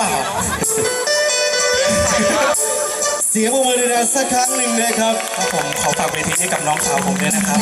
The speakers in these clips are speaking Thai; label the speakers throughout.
Speaker 1: เปล่า เสียงปรบมือดังๆสักครั้งหนึ่งนะครับ
Speaker 2: ครับผมขอฝากเวทีให้กับน้องสาวผมด้วยนะครับ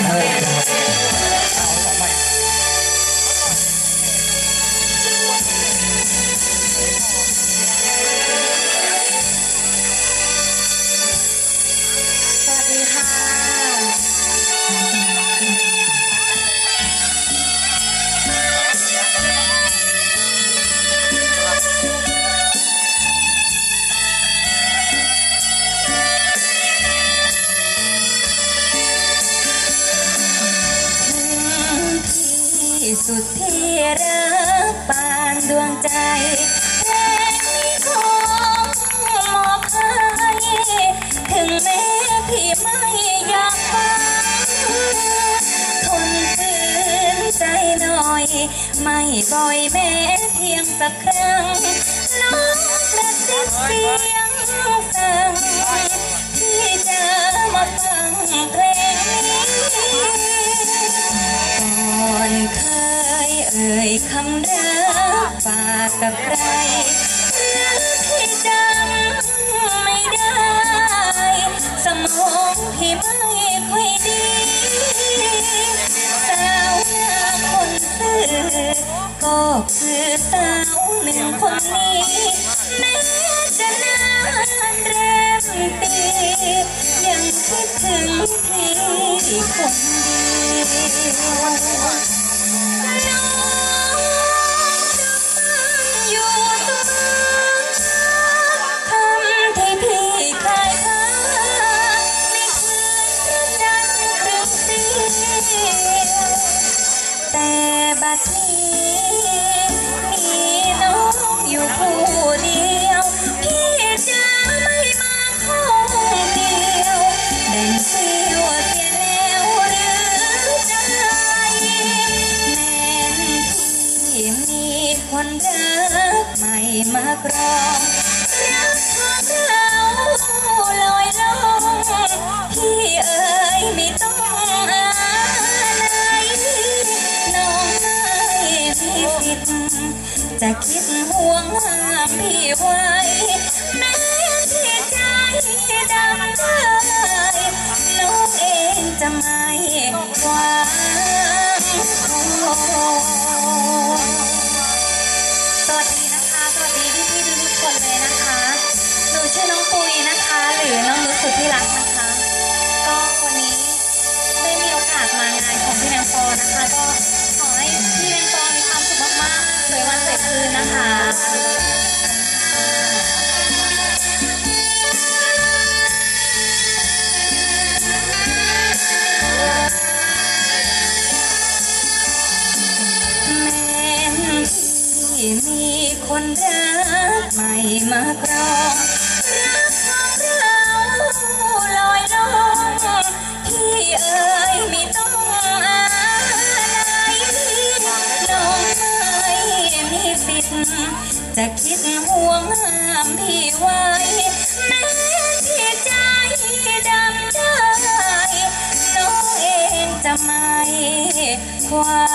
Speaker 2: สุ
Speaker 3: ดที่รักปานดวงใจแรงนี้ขอมอบให้ถึงแม้พี่ไม่อยากฟังทนฝืนใจหน่อย ไม่บ่อยแม้เพียงสักครั้งน้อง อ่ยคำรักฝากกับใครหรือที่จำไม่ได้ สมองพี่ไม่ค่อยดี สาวหน้าคนซื่อก็คือสาวหนึ่งคนนี้ แม้จะนานแรมปี ยังคิดถึงพี่คน บัดนี้ มีน้องอยู่ผู้เดียว พี่จะไม่มาคงเดียวแบ่งเสียวเสียแล้วหรือใจแม่นที่มีคนรักใหม่มากรอ จะคิดห่วงห้ามพี่ไว้แม้ที่ใจดำได้น้องเองจะไม่หวังสวัสดีนะคะ สวัสดีพี่พี่ทุกคนเลยนะคะ หนูชื่อน้องปุยนะคะ หรือน้องนุชสุดที่รักนะคะ ก็วันนี้ได้มีโอกาสมางานของพี่แมงปอนะคะก็ มีคนรักใหม่มากรองรักของเราลอยลงพี่เอ๋ยไม่ต้องอะไรน้องไม่มีสิทธิ์จะคิดห่วงห้ามพี่ไว้แม้ที่ใจดำได้น้องเองจะไม่หวัง